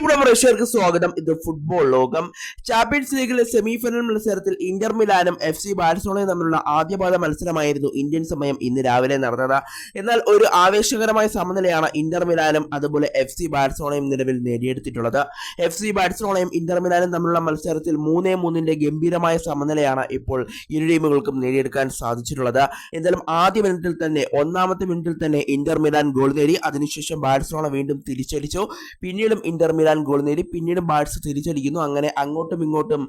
പ്രിയപ്പെട്ട പ്രേക്ഷകർക്ക് സ്വാഗതം. ഇത് ഫുട്ബോൾ ലോകം. ചാമ്പ്യൻസ് ലീഗിലെ സെമി ഫൈനൽ മത്സരത്തിൽ ഇന്റർ മിലാനും എഫ് സി ബാഴ്സലോണയും തമ്മിലുള്ള ആദ്യപാദ മത്സരമായിരുന്നു ഇന്ത്യൻ സമയം ഇന്ന് രാവിലെ നടന്നത്. എന്നാൽ ഒരു ആവേശകരമായ സമനിലയാണ് ഇന്റർ മിലാനും അതുപോലെ എഫ് സി ബാഴ്സലോണയും നിലവിൽ നേടിയെടുത്തിട്ടുള്ളത്. എഫ് സി ബാഴ്സലോണയും ഇന്റർ മിലാനും തമ്മിലുള്ള മത്സരത്തിൽ മൂന്നേ മൂന്നിന്റെ ഗംഭീരമായ സമനിലയാണ് ഇപ്പോൾ ഇരു ടീമുകൾക്കും നേടിയെടുക്കാൻ സാധിച്ചിട്ടുള്ളത്. എന്തായാലും ആദ്യ മിനിറ്റിൽ തന്നെ ഒന്നാമത്തെ മിനിറ്റിൽ തന്നെ ഇന്റർ മിലാൻ ഗോൾ നേടി. അതിനുശേഷം ബാഴ്സലോണ വീണ്ടും തിരിച്ചടിച്ചു. പിന്നീടും ഇന്റർ മിലാൻ ഗോൾ നേടി. പിന്നീട് ബാഴ്സ് തിരിച്ചടിക്കുന്നു. അങ്ങനെ അങ്ങോട്ടും ഇങ്ങോട്ടും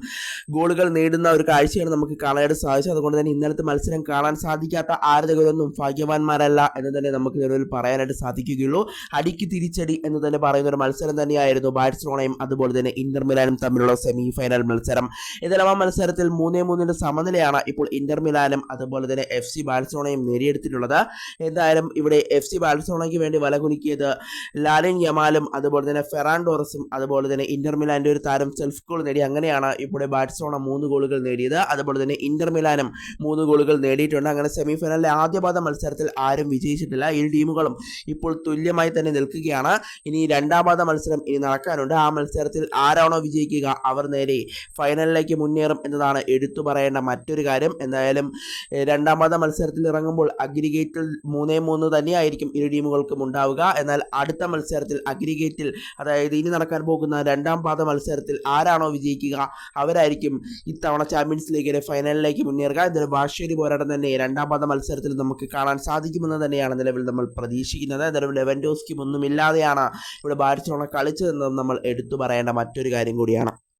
ഗോളുകൾ നേടുന്ന ഒരു കാഴ്ചയാണ് നമുക്ക് കാണാനായിട്ട് സാധിച്ചത്. അതുകൊണ്ട് തന്നെ ഇന്നലത്തെ മത്സരം കാണാൻ സാധിക്കാത്ത ആരാധകരൊന്നും ഭാഗ്യവാന്മാരല്ല എന്ന് തന്നെ നമുക്ക് നിലവിൽ പറയാനായിട്ട് സാധിക്കുകയുള്ളൂ. അടിക്ക് തിരിച്ചടി എന്ന് തന്നെ പറയുന്ന ഒരു മത്സരം തന്നെയായിരുന്നു ബാഴ്സലോണയും അതുപോലെ തന്നെ ഇന്റർ മിലാനും തമ്മിലുള്ള സെമി ഫൈനൽ മത്സരം. ഇതെല്ലാം ആ മത്സരത്തിൽ മൂന്നേ മൂന്നിന്റെ സമനിലയാണ് ഇപ്പോൾ ഇന്റർ മിലാനും അതുപോലെ തന്നെ എഫ് സി ബാഴ്സലോണയും നേടിയെടുത്തിട്ടുള്ളത്. എന്തായാലും ഇവിടെ എഫ് സി ബാഴ്സലോണയ്ക്ക് വേണ്ടി വല കുലുക്കിയത് ലാലിൻ യമാലും അതുപോലെ തന്നെ ഫെറാൻ ടോറസും അതുപോലെ തന്നെ ഇന്റർ മിലാന്റെ ഒരു താരം സെൽഫ് ഗോൾ നേടി. അങ്ങനെയാണ് ഇവിടെ ബാഴ്സലോണ മൂന്ന് ഗോളുകൾ നേടിയത്. അതുപോലെ തന്നെ ഇന്റർ മിലാനും മൂന്ന് ഗോളുകൾ നേടിയിട്ടുണ്ട്. അങ്ങനെ സെമി ഫൈനലിലെ ആദ്യപാദ മത്സരത്തിൽ ആരും വിജയിച്ചിട്ടില്ല. ഈ ടീമുകളും ഇപ്പോൾ തുല്യമായി തന്നെ നിൽക്കുകയാണ്. ഇനി രണ്ടാം പാദ മത്സരം ഇനി നടക്കാനുണ്ട്. ആ മത്സരത്തിൽ ആരാണോ വിജയിക്കുക അവർ നേരെ ഫൈനലിലേക്ക് മുന്നേറും എന്നതാണ് എടുത്തു പറയേണ്ട മറ്റൊരു കാര്യം. എന്തായാലും രണ്ടാമത മത്സരത്തിൽ ഇറങ്ങുമ്പോൾ അഗ്രിഗേറ്റിൽ മൂന്നേ മൂന്ന് തന്നെയായിരിക്കും ഇരു ടീമുകൾക്കും ഉണ്ടാവുക. എന്നാൽ അടുത്ത മത്സരത്തിൽ അഗ്രിഗേറ്റിൽ അതായത് ഇനി നടക്കാൻ പോകുന്ന രണ്ടാം പാദ മത്സരത്തിൽ ആരാണോ വിജയിക്കുക അവരായിരിക്കും ഇത്തവണ ചാമ്പ്യൻസ് ലീഗിലെ ഫൈനലിലേക്ക് മുന്നേറുക. ഇതൊരു വാശേരി പോരാട്ടം തന്നെ. രണ്ടാം പാദ മത്സരത്തിൽ നമുക്ക് കാണാൻ സാധിക്കുമെന്ന് തന്നെയാണ് നിലവിൽ നമ്മൾ പ്രതീക്ഷിക്കുന്നത്. നിലവിൽ ലെവൻഡോസ്കിയും ഒന്നുമില്ലാതെയാണ് ഇവിടെ ബാഴ്സലോണ കളിച്ചതെന്നും നമ്മൾ എടുത്തു പറയേണ്ട മറ്റൊരു കാര്യം കൂടിയാണ്.